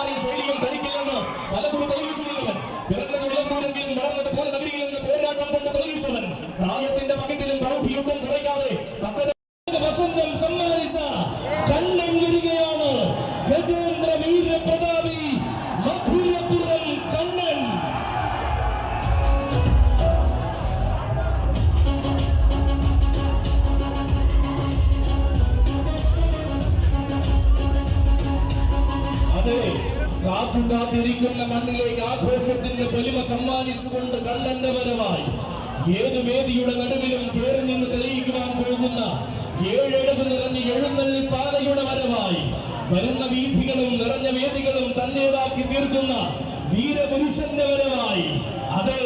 പെരുമാറിയ ശൈലിയും ധരിക്കില്ലെന്ന് പലതും തെളിയിച്ചിരുന്നവൻ ആഘോഷത്തിന്റെ പൊലിമ സമ്മാനിച്ചുകൊണ്ട് കണ്ണന്റെ ഏത് വേദിയുടെ നടുവിലും കയറി നിന്ന് തെളിയിക്കുവാൻ പോകുന്ന ഏഴഴക് നിറഞ്ഞ് എഴുന്നള്ളി പാതയുടെ വരവായി. വരുന്ന വീഥികളും നിറഞ്ഞ വേദികളും തന്റേതാക്കി തീർക്കുന്ന വീരപുരുഷന്റെ വരവായി. അതെ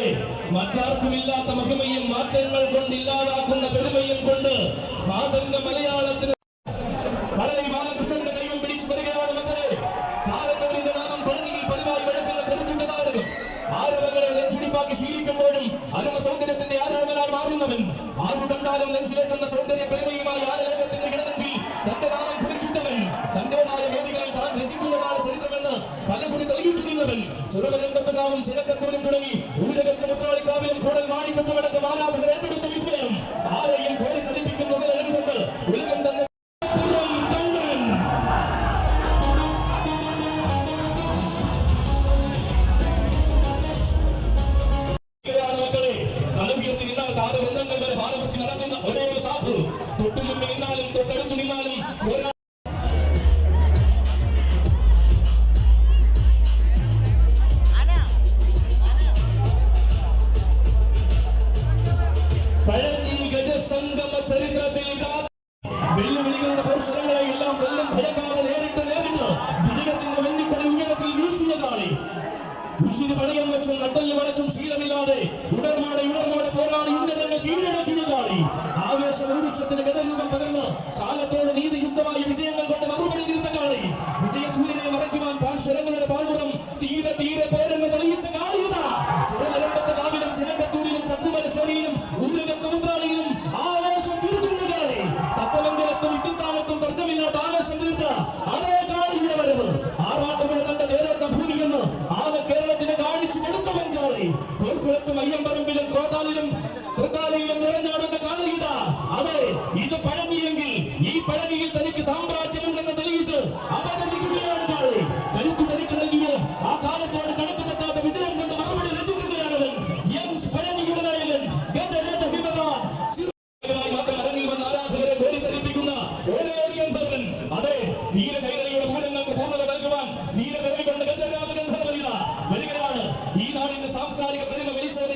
മറ്റാർക്കുമില്ലാത്ത മഹിമയും മാറ്റങ്ങൾ കൊണ്ട് ഇല്ലാതാക്കുന്ന പെരുമയും കൊണ്ട് മാതന്റെ മലയാളത്തിന് മാറുന്നവൻ ആരു തൊട്ടുമുമ്പ് നിന്നാലും തൊട്ടടുത്ത് നിന്നാലും ഒരാ പഴഞ്ഞി ഗജസംഗമ ചരിത്രത്തിൽ വെല്ലുവിളികളുടെ പോഷണങ്ങളെ എല്ലാം കൊല്ലും ഭയക്കാതെ നേരിട്ട് വിജയത്തിന്റെ വെന്നിക്കൊടി ഉയരത്തിൽ വീശിയ കാളി. ഉശിര് പണയം വെച്ചും നട്ടൽ വളച്ചും ശീലമില്ലാതെ ഉടർമാടെ ഉടർമാടെ പോരാടി ഉന്നതങ്ങൾ കീഴടക്കിയ സാംസ്കാരിക പെരുമ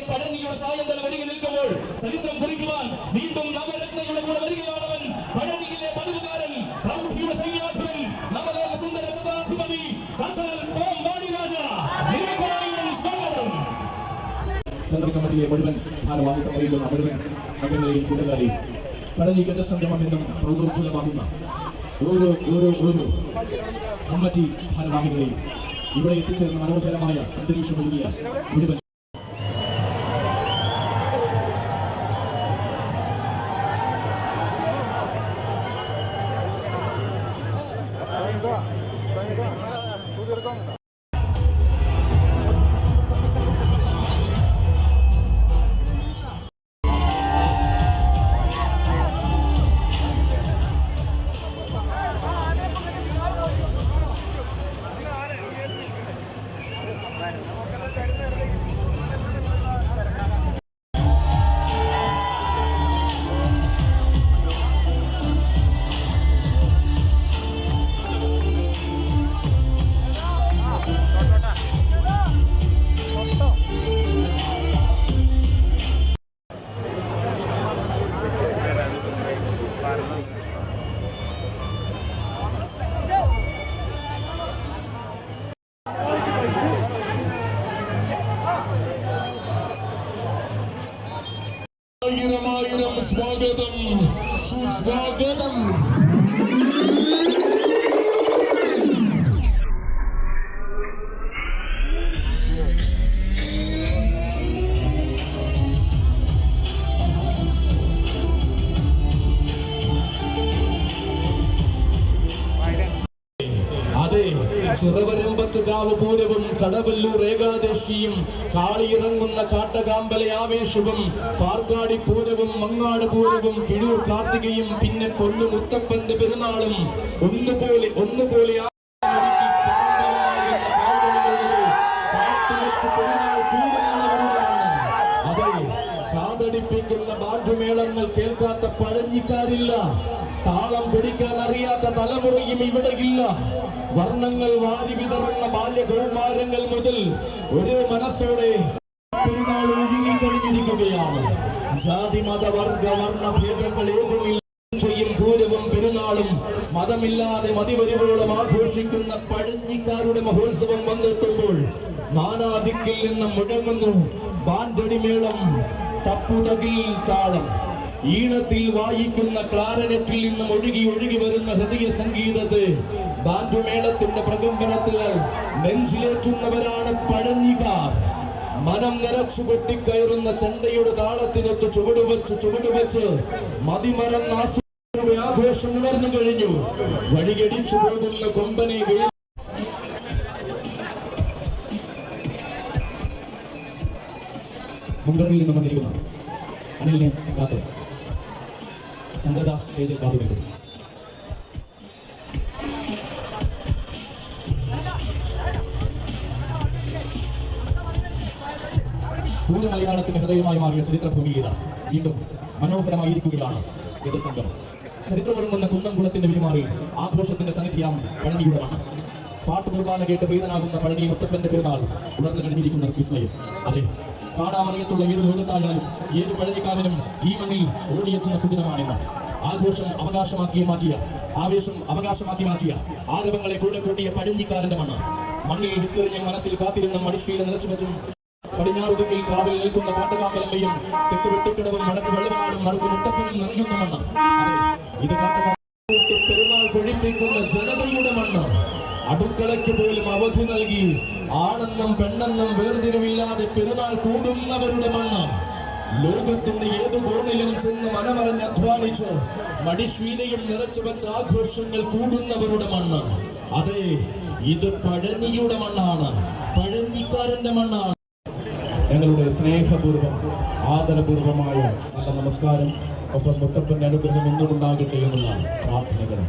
പഴങ്ങിയുടെ പഴനിയുടെ തന്നെ ഒരുങ്ങി നിൽക്കുമ്പോൾ ചരിത്രം കുറിക്കുവാൻ വീണ്ടും നവരത്നയുടെ കൂടെ വരികയാണവൻ. പഴനിയിലെ പതിവുകാരൻ സൈന്യാധിപൻ സുന്ദര സെൻട്രൽ കമ്മിറ്റിയെ മുഴുവൻ ഭാരവാഹിത്വം വഹിക്കുന്ന മുഴുവൻ അംഗങ്ങളെയും ഗജസംഗമം എന്നും പ്രൗഢോജ്വലമാകുന്ന ഓരോ ഓരോ ഓരോ കമ്മിറ്റി ഭാരവാഹികളെയും ഇവിടെ എത്തിച്ചേർന്ന മനോഹരമായ അന്തരീക്ഷം നൽകിയ മുഴുവൻ സ്വാഗതം സുസ്വാഗതം അതെ അതെ ചിറവരമ്പത്തുകാവ് പൂരവും കടവല്ലൂർ ഏകാദശിയും കാളിയിറങ്ങുന്ന കാട്ടകാമ്പലെ ആവേശവും പാർക്കാടി പൂരവും മങ്ങാട് പൂരവും കിഴൂർ കാർത്തികയും പിന്നെ പൊന്നു മുത്തപ്പന്റെ പെരുന്നാളും ഒന്നുപോലെ ഒന്നുപോലെ കാത്തുവച്ച് പെരുന്നാൾ. കാതടിപ്പിക്കുന്ന ബാന്ധുമേളങ്ങൾ കേൾക്കാത്ത പഴഞ്ഞിക്കാരില്ല താളം പിടിക്കാൻ അറിയാത്ത തലമുറയും ഇവിടെയില്ല വർണങ്ങൾ വാരി വിതറുന്ന ബാല്യകൗമാരങ്ങൾ മുതൽ ഒരേ മനസ്സോടെ പെരുന്നാൾ ഒഴുകിക്കഴിഞ്ഞിരിക്കുകയാണ് ജാതി മത വർഗ വർണ ഭേദങ്ങൾ ഏതുമില്ല. ചെയ്യും പൂരവും പെരുന്നാളും മതമില്ലാതെ മതിവരുവോളം ആഘോഷിക്കുന്ന പഴഞ്ഞിക്കാരുടെ മഹോത്സവം വന്നെത്തുമ്പോൾ നാനാദിക്കിൽ നിന്നും മുഴങ്ങുന്നു. ബാൻഡടിമേളം തപ്പുതകിൽ താളം ഈണത്തിൽ വായിക്കുന്ന ക്ലാരനെറ്റിൽ നിന്നും ഒഴുകി ഒഴുകി വരുന്ന ഹൃദയ സംഗീതത്തെ ബാൻഡുമേളത്തിന്റെ പ്രകമ്പനത്തിൽ നെഞ്ചിലേറ്റുന്നവരാണ് പഴഞ്ഞികാർ മനം നിറച്ചു പൊട്ടിക്കയറുന്ന ചെണ്ടയുടെ താളത്തിനൊത്ത് ചുവടുവെച്ച് ചുവടുവെച്ച് മതിമരം ആഘോഷം ഉണർന്നു കഴിഞ്ഞു. വഴികടിച്ചു പോകുന്ന കൊമ്പനെ മുൻഗണനയിൽ നിന്ന് വന്നിരിക്കുന്ന അനിലിനെ കാത്ത് ചന്ദ്രദാസ് സ്റ്റേജിൽ കാത്തുവരുന്നു പൂര മലയാളത്തിന്റെ ഹൃദയമായി മാറിയ ചരിത്രഭൂമിയിത വീണ്ടും മനോഹരമായിരിക്കുകയാണ് ഗതസംഘം ചരിത്രമൊരുങ്ങുന്ന കുന്നംകുളത്തിന്റെ പെരുമാറി ആഘോഷത്തിന്റെ സന്നിധിയാം പഴനിയുടെ പാട്ട് കുർബാന കേട്ട് പ്രീതനാകുന്ന പഴനി മുത്തപ്പന്റെ പെരുന്നാൾ ഉണർന്നു കഴിഞ്ഞിരിക്കുന്ന വിസ്മയം അതെ കാണാമറിയത്തുള്ള ഏത് ലോകത്തായാലും ഏത് ഈ മണ്ണിൽ ഓടിയെത്തുന്ന സുദിനമാണിന്ന്. ആഘോഷം അവകാശമാക്കി മാറ്റിയ ആവേശം അവകാശമാക്കി മാറ്റിയ ആരവങ്ങളെ കൂടെ കൂട്ടിയ പഴഞ്ഞിക്കാരന്റെ മണ്ണ്. മണ്ണിൽ വിത്തെറിഞ്ഞ മനസ്സിൽ കാത്തിരുന്ന മടിശീല നിറച്ചു വെച്ചും പടിഞ്ഞാറുദിക്കിൽ കാവിൽ നിൽക്കുന്ന കാട്ടുകാക്കലമ്മയും തെക്ക് വെട്ടിക്കിടവും വടക്ക് വെള്ളനാടും മറുക്ക് മുട്ടപ്പനും നിറയുന്ന മണ്ണ്. ഇത് കാട്ടുകാമ്പ പെരുന്നാൾ കൊഴിപ്പിക്കുന്ന ജനതയുടെ മണ്ണ് അടുക്കളയ്ക്ക് പോലും അവധി നൽകി. ആണെന്നും പെണ്ണെന്നും വേർതിരിവില്ലാതെ പെരുന്നാൾ കൂടുന്നവരുടെ മണ്ണ്. ലോകത്തിന്റെ ഏത് കോണിലും ചെന്ന് മനമറിഞ്ഞ് അധ്വാനിച്ച്. മടിശീലയും നിറച്ചു വെച്ച ആഘോഷങ്ങൾ കൂടുന്നവരുടെ മണ്ണ്. അതെ ഇത് പഴനിയുടെ മണ്ണാണ്. പഴനിക്കാരന്റെ മണ്ണാണ്. ഞങ്ങളുടെ സ്നേഹപൂർവം ആദരപൂർവമായ നല്ല നമസ്കാരം. ഒപ്പം മുത്തപ്പന്റെ അനുഗ്രഹം എന്നും ഉണ്ടാകട്ടെ എന്നുള്ള പ്രാർത്ഥനകൾ.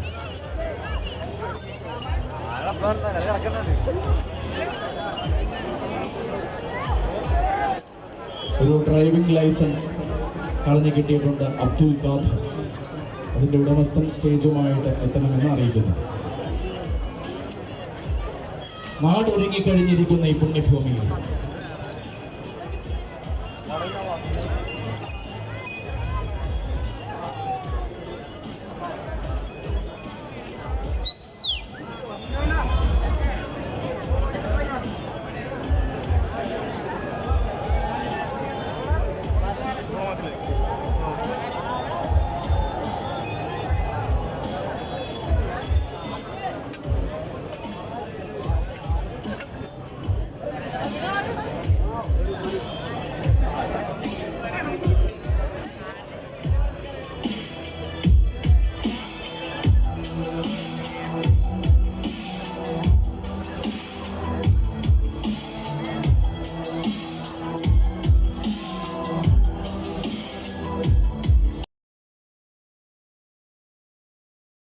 ഒരു ഡ്രൈവിംഗ് ലൈസൻസ് കളഞ്ഞു കിട്ടിയിട്ടുണ്ട് അബ്ദുൽ ഖാദർ. അതിന്റെ ഉടമസ്ഥൻ സ്റ്റേജുമായിട്ട് എത്തണമെന്ന് അറിയിക്കുന്നു. നാടൊരുങ്ങിക്കഴിഞ്ഞിരിക്കുന്ന ഈ പുണ്യഭൂമിയിൽ